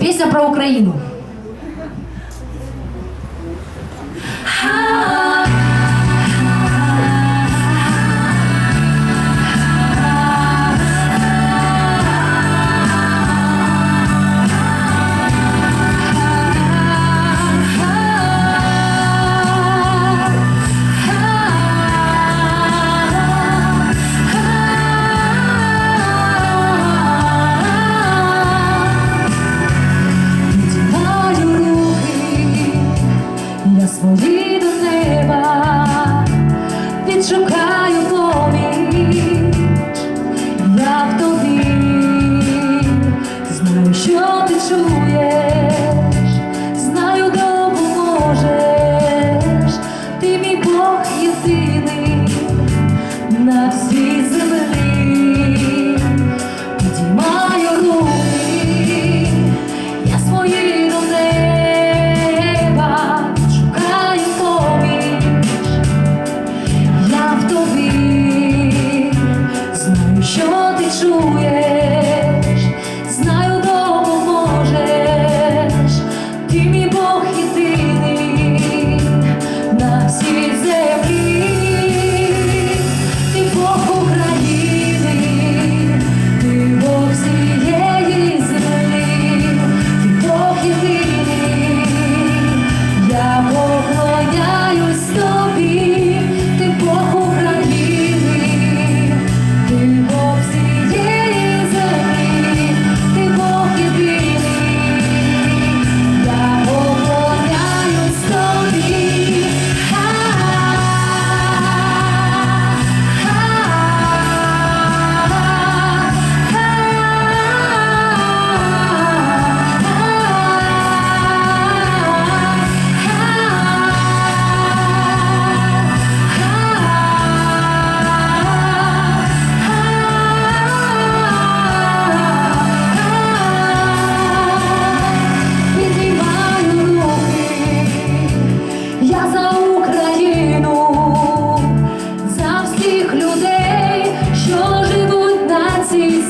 Песня про Україну. на свої до неба, відшукаю поміч, я в тобі, знаю, що ти чуєш, знаю, допоможеш, ти мій Бог єдиний на всій землі.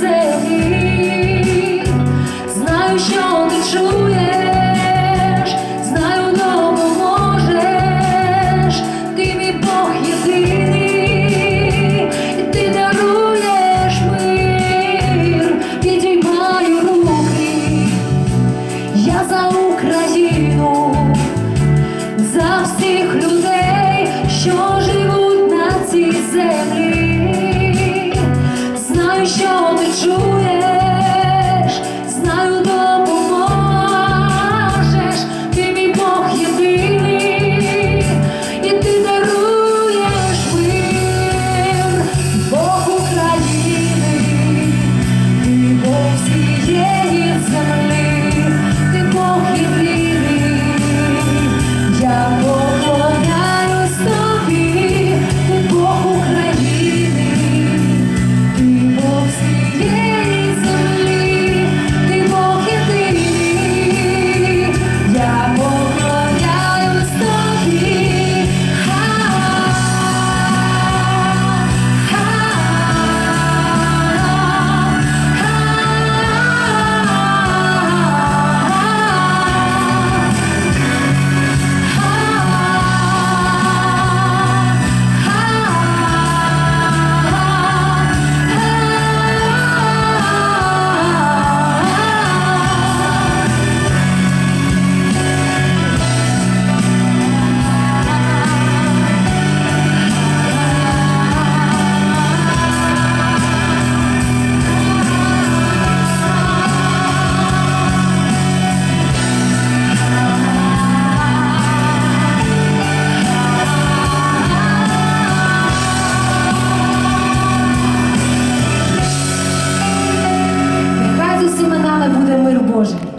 землі, знаю, що. cosa.